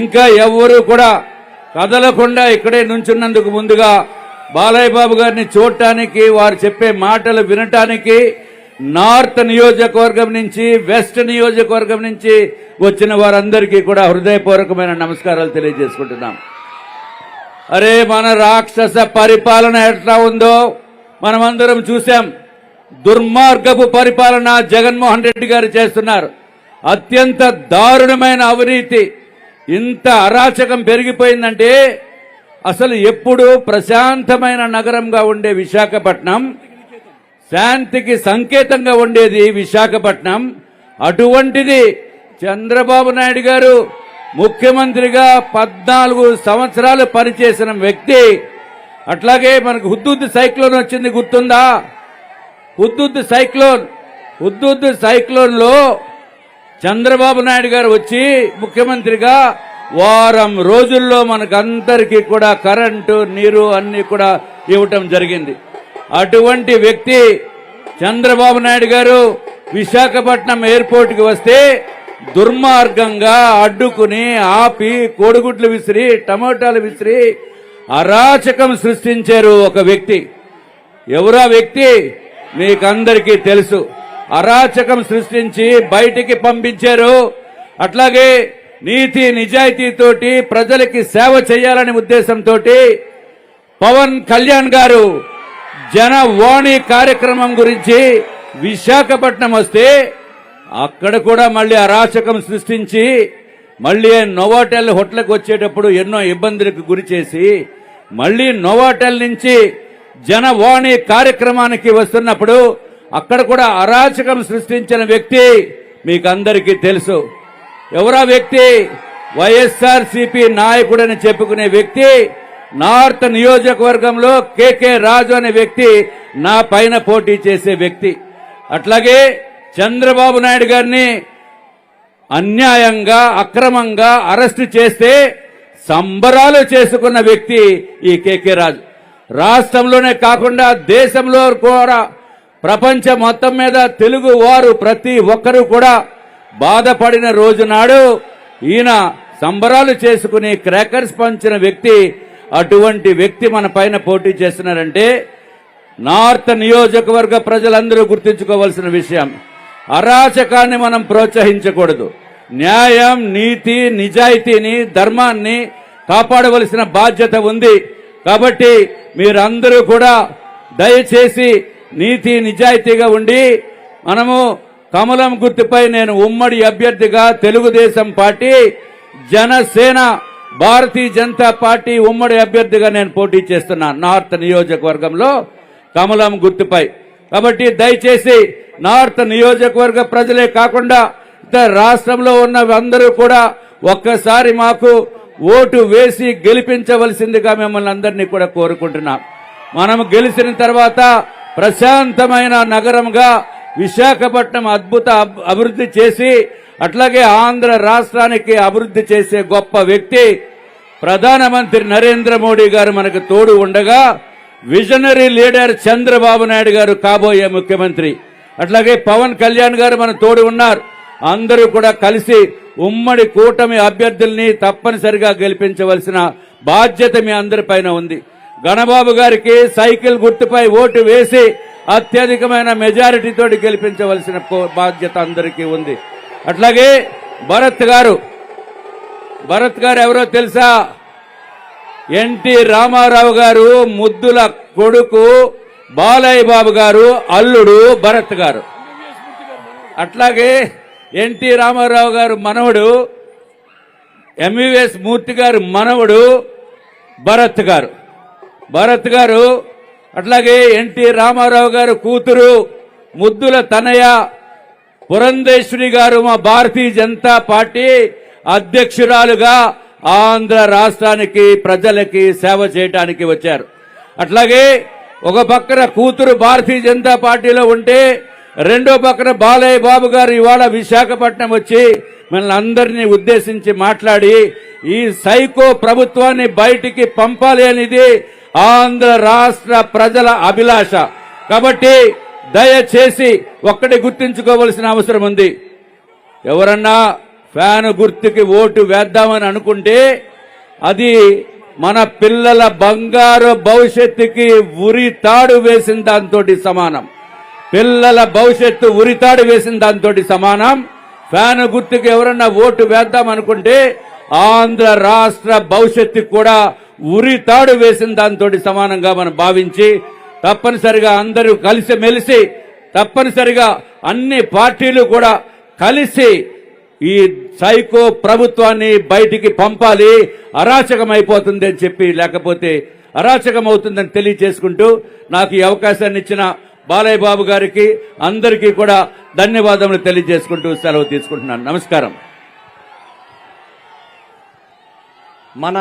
ఇంకా ఎవ్వరూ కూడా కదలకుండా ఇక్కడే నుంచున్నందుకు ముందుగా బాలయ్య బాబు గారిని చూడటానికి వారు చెప్పే మాటలు వినటానికి నార్త్ నియోజకవర్గం నుంచి వెస్ట్ నియోజకవర్గం నుంచి వచ్చిన వారందరికీ కూడా హృదయపూర్వకమైన నమస్కారాలు తెలియజేసుకుంటున్నాం. అరే మన రాక్షస పరిపాలన ఎట్లా ఉందో మనమందరం చూసాం దుర్మార్గపు పరిపాలన జగన్మోహన్ రెడ్డి గారు చేస్తున్నారు. అత్యంత దారుణమైన అవినీతి. ఇంత అరాచకం పెరిగిపోయిందంటే అసలు ఎప్పుడు ప్రశాంతమైన నగరంగా ఉండే విశాఖపట్నం శాంతికి సంకేతంగా ఉండేది విశాఖపట్నం. అటువంటిది చంద్రబాబు నాయుడు గారు ముఖ్యమంత్రిగా పద్నాలుగు సంవత్సరాలు పనిచేసిన వ్యక్తి. అట్లాగే మనకు హుద్దుద్దు సైక్లోన్ వచ్చింది గుర్తుందా? హుద్దుద్దు సైక్లోన్ హుద్దుద్దు సైక్లోన్లో చంద్రబాబు నాయుడు గారు వచ్చి ముఖ్యమంత్రిగా వారం రోజుల్లో మనకందరికీ కూడా కరెంటు నీరు అన్ని కూడా ఇవ్వటం జరిగింది. అటువంటి వ్యక్తి చంద్రబాబు నాయుడు గారు విశాఖపట్నం ఎయిర్పోర్ట్కి వస్తే దుర్మార్గంగా అడ్డుకుని ఆపి కోడిగుడ్లు విసిరి టమోటాలు విసిరి అరాచకం సృష్టించారు ఒక వ్యక్తి. ఎవరా వ్యక్తి? మీకందరికీ తెలుసు. అరాచకం సృష్టించి బయటికి పంపించారు. అట్లాగే నీతి నిజాయితీతోటి ప్రజలకి సేవ చేయాలనే ఉద్దేశంతో పవన్ కళ్యాణ్ గారు జనవాణి కార్యక్రమం గురించి విశాఖపట్నం వస్తే అక్కడ కూడా మళ్ళీ అరాచకం సృష్టించి మళ్ళీ నోవాటెల్ హోటల్కి వచ్చేటప్పుడు ఎన్నో ఇబ్బందులకు గురి చేసి మళ్ళీ నోవాటెల్ నుంచి జనవాణి కార్యక్రమానికి వస్తున్నప్పుడు అక్కడ కూడా అరాచకం సృష్టించిన వ్యక్తి మీకు అందరికీ తెలుసు. ఎవరా వ్యక్తి? వైఎస్ఆర్ సిపి నాయకుడని చెప్పుకునే వ్యక్తి నార్త్ నియోజకవర్గంలో కేకే రాజు అనే వ్యక్తి నా పైన పోటీ చేసే వ్యక్తి. అట్లాగే చంద్రబాబు నాయుడు గారిని అన్యాయంగా అక్రమంగా అరెస్టు చేస్తే సంబరాలు చేసుకున్న వ్యక్తి ఈ కేకే రాజు. రాష్ట్రంలోనే కాకుండా దేశంలో కూడా ప్రపంచం మొత్తం మీద తెలుగు వారు ప్రతి ఒక్కరూ కూడా బాధపడిన రోజు నాడు ఈయన సంబరాలు చేసుకుని క్రాకర్స్ పంచిన వ్యక్తి అటువంటి వ్యక్తి మన పైన పోటీ చేస్తున్నారంటే నార్త్ నియోజకవర్గ ప్రజలందరూ గుర్తుంచుకోవాల్సిన విషయం. అరాచకాన్ని మనం ప్రోత్సహించకూడదు. న్యాయం నీతి నిజాయితీని ధర్మాన్ని కాపాడవలసిన బాధ్యత ఉంది. కాబట్టి మీరందరూ కూడా దయచేసి నీతి నిజాయితీగా ఉండి మనము కమలం గుర్తుపై నేను ఉమ్మడి అభ్యర్థిగా తెలుగుదేశం పార్టీ జనసేన భారతీయ జనతా పార్టీ ఉమ్మడి అభ్యర్థిగా నేను పోటీ చేస్తున్నా నార్త్ నియోజకవర్గంలో కమలం గుర్తుపై. కాబట్టి దయచేసి నార్త్ నియోజకవర్గ ప్రజలే కాకుండా ఇతర రాష్ట్రంలో ఉన్న అందరూ కూడా ఒక్కసారి మాకు ఓటు వేసి గెలిపించవలసిందిగా మిమ్మల్ని అందరినీ కూడా కోరుకుంటున్నాం. మనం గెలిచిన తర్వాత ప్రశాంతమైన నగరంగా విశాఖపట్నం అద్భుత అబ్- అభివృద్ధి చేసి అట్లాగే ఆంధ్ర రాష్ట్రానికి అభివృద్ధి చేసే గొప్ప వ్యక్తి ప్రధానమంత్రి నరేంద్ర మోడీ గారు మనకు తోడు ఉండగా విజనరీ లీడర్ చంద్రబాబు నాయుడు గారు కాబోయే ముఖ్యమంత్రి. అట్లాగే పవన్ కళ్యాణ్ గారు మన తోడు ఉన్నారు. అందరూ కూడా కలిసి ఉమ్మడి కూటమి అభ్యర్థుల్ని తప్పనిసరిగా గెలిపించవలసిన బాధ్యత మీ అందరిపైన ఉంది. గణబాబు గారికి సైకిల్ గుర్తుపై ఓటు వేసి అత్యధికమైన మెజారిటీతో గెలిపించవలసిన బాధ్యత అందరికీ ఉంది. అట్లాగే భరత్ గారు భరత్ గారు ఎవరో తెలుసా? ఎన్టీ రామారావు గారు ముద్దుల కొడుకు బాలయ్య బాబు గారు అల్లుడు భరత్ గారు. అట్లాగే ఎన్టీ రామారావు గారు మనవడు ఎంవిఎస్ మూర్తి గారు మనవడు భరత్ గారు. భరత్ గారు అట్లాగే ఎన్టీ రామారావు గారు కూతురు ముద్దుల తనయ పురంధేశ్వరి గారు మా భారతీయ జనతా పార్టీ అధ్యక్షురాలుగా ఆంధ్ర రాష్ట్రానికి ప్రజలకి సేవ చేయడానికి వచ్చారు. అట్లాగే ఒక పక్కన కూతురు భారతీయ జనతా పార్టీలో ఉంటే రెండో పక్కన బాలయ్య బాబు గారు ఇవాళ విశాఖపట్నం వచ్చి మనల్ని అందరినీ ఉద్దేశించి మాట్లాడి ఈ సైకో ప్రభుత్వాన్ని బయటికి పంపాలి అనేది ఆంధ్ర రాష్ట్ర ప్రజల అభిలాష. కాబట్టి దయచేసి ఒక్కటి గుర్తించుకోవలసిన అవసరం ఉంది. ఎవరన్నా ఫ్యాన్ గుర్తుకి ఓటు వేద్దామని అనుకుంటే అది మన పిల్లల బంగారు భవిష్యత్తుకి ఉరితాడు వేసిన దాంతో సమానం. పిల్లల భవిష్యత్తు ఉరితాడు వేసిన దాంతో సమానం. ఫ్యాన్ గుర్తుకు ఎవరన్నా ఓటు వేద్దాం అనుకుంటే ఆంధ్ర రాష్ట్ర భవిష్యత్తు కూడా ఉరి తాడు వేసిన దాంతో సమానంగా మనం భావించి తప్పనిసరిగా అందరూ కలిసి మెలిసి తప్పనిసరిగా అన్ని పార్టీలు కూడా కలిసి ఈ సైకో ప్రభుత్వాన్ని బయటికి పంపాలి. అరాచకం అయిపోతుంది అని చెప్పి లేకపోతే అరాచకం అవుతుందని తెలియజేసుకుంటూ నాకు ఈ అవకాశాన్ని ఇచ్చిన బాలయ్య బాబు గారికి అందరికీ కూడా ధన్యవాదములు తెలియజేసుకుంటూ సెలవు తీసుకుంటున్నాను. నమస్కారం. మన